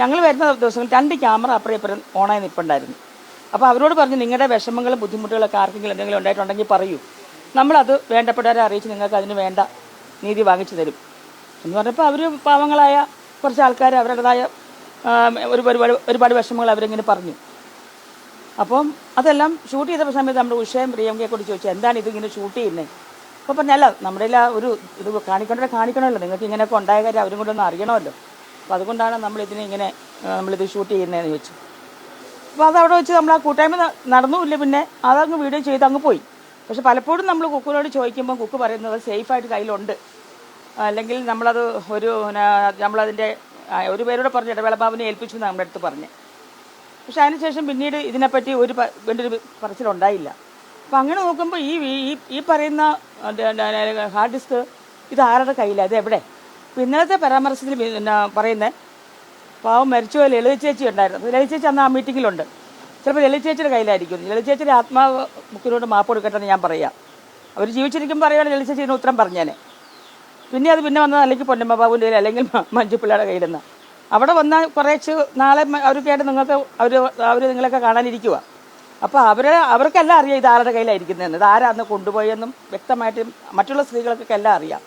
ഞങ്ങൾ വരുന്ന ദിവസം രണ്ട് ക്യാമറ അപ്പുറം ഇപ്പുറം ഓണായി നിൽപ്പുണ്ടായിരുന്നു അപ്പോൾ അവരോട് പറഞ്ഞു നിങ്ങളുടെ വിഷമങ്ങളും ബുദ്ധിമുട്ടുകളൊക്കെ ആർക്കെങ്കിലും എന്തെങ്കിലും ഉണ്ടായിട്ടുണ്ടെങ്കിൽ പറയൂ. നമ്മളത് വേണ്ടപ്പെട്ടവരെ അറിയിച്ച് നിങ്ങൾക്ക് അതിന് വേണ്ട നീതി വാങ്ങിച്ചു തരും. എന്ന് പറഞ്ഞപ്പോൾ അവർ പാവങ്ങളായ കുറച്ച് ആൾക്കാർ അവരുടേതായ ഒരു ഒരുപാട് ഒരുപാട് വിഷമങ്ങൾ അവരിങ്ങനെ പറഞ്ഞു. അപ്പം അതെല്ലാം ഷൂട്ട് ചെയ്ത സമയത്ത് നമ്മുടെ ഉഷയും പ്രിയങ്കയെ കൂടി ചോദിച്ചു എന്താണ് ഇതിങ്ങനെ ഷൂട്ട് ചെയ്യുന്നത് അപ്പോൾ പറഞ്ഞല്ല നമ്മുടെ എല്ലാ ഒരു ഇത് കാണിക്കേണ്ടത് കാണിക്കണമല്ലോ. നിങ്ങൾക്ക് ഇങ്ങനെയൊക്കെ ഉണ്ടായ കാര്യം അവരും കൂടെ ഒന്ന് അറിയണമല്ലോ. അപ്പോൾ അതുകൊണ്ടാണ് നമ്മൾ ഇതിനെ ഇങ്ങനെ നമ്മളിത് ഷൂട്ട് ചെയ്യുന്നതെന്ന് ചോദിച്ചു അപ്പോൾ അത് അവിടെ വെച്ച് നമ്മൾ ആ കൂട്ടായ്മ നടന്നു നടന്നുമില്ല പിന്നെ അതങ്ങ് വീഡിയോ ചെയ്ത് അങ്ങ് പോയി. പക്ഷെ പലപ്പോഴും നമ്മൾ കുക്കിനോട് ചോദിക്കുമ്പോൾ കുക്ക് പറയുന്നത് സേഫായിട്ട് കയ്യിലുണ്ട്. അല്ലെങ്കിൽ നമ്മളത് ഒരു നമ്മളതിന്റെ ഒരു പേരോട് പറഞ്ഞ് ഇടവേള ബാബുവിനെ ഏൽപ്പിച്ചു നമ്മുടെ അടുത്ത് പറഞ്ഞ് പക്ഷെ അതിനുശേഷം പിന്നീട് ഇതിനെപ്പറ്റി ഒരു വേണ്ടൊരു പറച്ചിലുണ്ടായില്ല. അപ്പം അങ്ങനെ നോക്കുമ്പോൾ ഈ ഈ പറയുന്ന ഹാർഡ് ഡിസ്ക് ഇത് ആരുടെ കയ്യിലാണ് ഇത് എവിടെ? ഇന്നലത്തെ പരാമർശത്തിൽ പിന്നെ പറയുന്നത് പാവം മരിച്ചുപോയ ലളിത ചേച്ചി ഉണ്ടായിരുന്നു. ലളിത ചേച്ചി അന്ന് ആ മീറ്റിങ്ങിലുണ്ട്. ചിലപ്പോൾ ലളിത ചേച്ചിയുടെ കയ്യിലായിരിക്കും. ലളിത ചേച്ചിയുടെ ആത്മാവ് മുക്കിനോട് മാപ്പ് കൊടുക്കട്ടെന്ന് ഞാൻ പറയാം. അവർ ജീവിച്ചിരിക്കുമ്പോൾ പറയുകയാണ് ലളിത ചേച്ചി ഉത്തരം പറഞ്ഞേനെ. പിന്നെ അത് പിന്നെ വന്നത് അല്ലെങ്കിൽ പൊന്നമ്മ ബാബുവിന്റെ കയ്യിൽ അല്ലെങ്കിൽ മഞ്ജുപ്പിള്ളയുടെ മഞ്ജു പിള്ളയുടെ കയ്യിൽ നിന്ന് അവിടെ വന്നാൽ കുറേച്ച് നാളെ അവർക്കായിട്ട് നിങ്ങൾക്ക് അവർ അവർ നിങ്ങളൊക്കെ കാണാനിരിക്കുക അപ്പോൾ അവരെ അവർക്കെല്ലാം അറിയാം ഇത് ആരുടെ കയ്യിലായിരിക്കുന്നതെന്ന്. ഇത് ആരാന്ന് കൊണ്ടുപോയെന്നും വ്യക്തമായിട്ട് മറ്റുള്ള സ്ത്രീകൾക്കൊക്കെ എല്ലാം അറിയാം.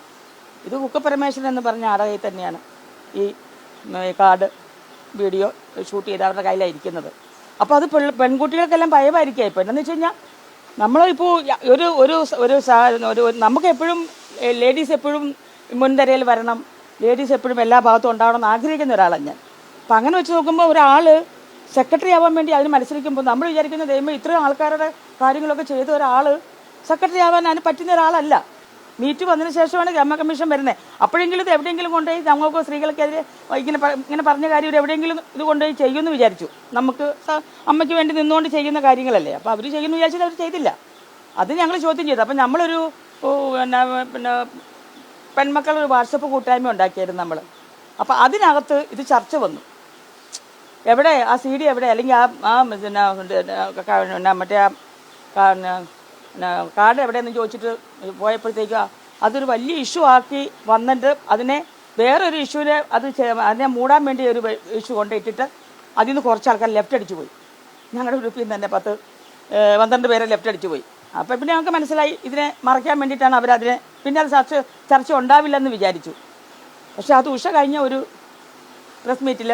ഇത് കുക്ക പരമേശ്വരൻ എന്ന് പറഞ്ഞ കയ്യിൽ തന്നെയാണ് ഈ കാർഡ് വീഡിയോ ഷൂട്ട് ചെയ്ത് അവരുടെ കയ്യിലായിരിക്കുന്നത്. അപ്പോൾ അത് പെൺ- പെൺകുട്ടികൾക്കെല്ലാം ഭയമായിരിക്കും എന്താണെന്ന് വെച്ച് കഴിഞ്ഞാൽ നമ്മളിപ്പോൾ ഒരു ഒരു ഒരു ഒരു- നമുക്ക് എപ്പോഴും ലേഡീസ് എപ്പോഴും മുൻതരയിൽ വരണം. ലേഡീസ് എപ്പോഴും എല്ലാ ഭാഗത്തും ഉണ്ടാവണം എന്ന് ആഗ്രഹിക്കുന്ന ഒരാളാണ് ഞാൻ. അപ്പം അങ്ങനെ വെച്ച് നോക്കുമ്പോൾ ഒരാൾ സെക്രട്ടറി ആവാൻ വേണ്ടി അതിന് മത്സരിക്കുമ്പോൾ നമ്മൾ വിചാരിക്കുന്ന ദൈവം ഇത്രയും ആൾക്കാരുടെ കാര്യങ്ങളൊക്കെ ചെയ്ത ഒരാൾ സെക്രട്ടറി ആവാൻ അതിന് പറ്റുന്ന ഒരാളല്ല. മീറ്റ് വന്നതിന് ശേഷമാണ് ഗ്രാമ കമ്മീഷൻ വരുന്നത് അപ്പോഴെങ്കിലും ഇത് എവിടെയെങ്കിലും കൊണ്ടുപോയി ഞങ്ങൾക്ക് സ്ത്രീകൾക്കെതിരെ ഇങ്ങനെ ഇങ്ങനെ പറഞ്ഞ കാര്യം എവിടെയെങ്കിലും ഇത് കൊണ്ടുപോയി ചെയ്യുമെന്ന് വിചാരിച്ചു. നമുക്ക് അമ്മയ്ക്ക് വേണ്ടി നിന്നുകൊണ്ട് ചെയ്യുന്ന കാര്യങ്ങളല്ലേ. അപ്പോൾ അവർ ചെയ്യുന്നു വിചാരിച്ചത് അവർ ചെയ്തില്ല. അത് ഞങ്ങൾ ചോദ്യം ചെയ്തു. അപ്പം നമ്മളൊരു പിന്നെ പിന്നെ പെൺമക്കൾ ഒരു വാട്സപ്പ് കൂട്ടായ്മ ഉണ്ടാക്കിയായിരുന്നു നമ്മൾ അപ്പോൾ അതിനകത്ത് ഇത് ചർച്ച വന്നു. എവിടെ ആ സി ഡി എവിടെ? അല്ലെങ്കിൽ ആ ആ പിന്നെ മറ്റേ ആ കാർഡ് എവിടെയെന്ന് ചോദിച്ചിട്ട് പോയപ്പോഴത്തേക്ക് അതൊരു വലിയ ഇഷ്യൂ ആക്കി വന്നിട്ട് അതിനെ വേറൊരു ഇഷ്യൂവിനെ അത് അതിനെ മൂടാൻ വേണ്ടി ഒരു ഇഷ്യൂ കൊണ്ടിട്ടിട്ട് അതിൽ നിന്ന് കുറച്ച് ആൾക്കാർ ലെഫ്റ്റ് അടിച്ചു പോയി. ഞങ്ങളുടെ ഗ്രൂപ്പിൽ നിന്ന് തന്നെ പത്ത് പന്ത്രണ്ട് പേരെ ലെഫ്റ്റ് അടിച്ചു പോയി. അപ്പോൾ പിന്നെ ഞങ്ങൾക്ക് മനസ്സിലായി ഇതിനെ മറയ്ക്കാൻ വേണ്ടിയിട്ടാണ് അവരതിനെ പിന്നെ അത് ചർച്ച ചർച്ച ഉണ്ടാവില്ലെന്ന് വിചാരിച്ചു. പക്ഷേ അത് ഉഷ കഴിഞ്ഞ ഒരു പ്രസ് മീറ്റിൽ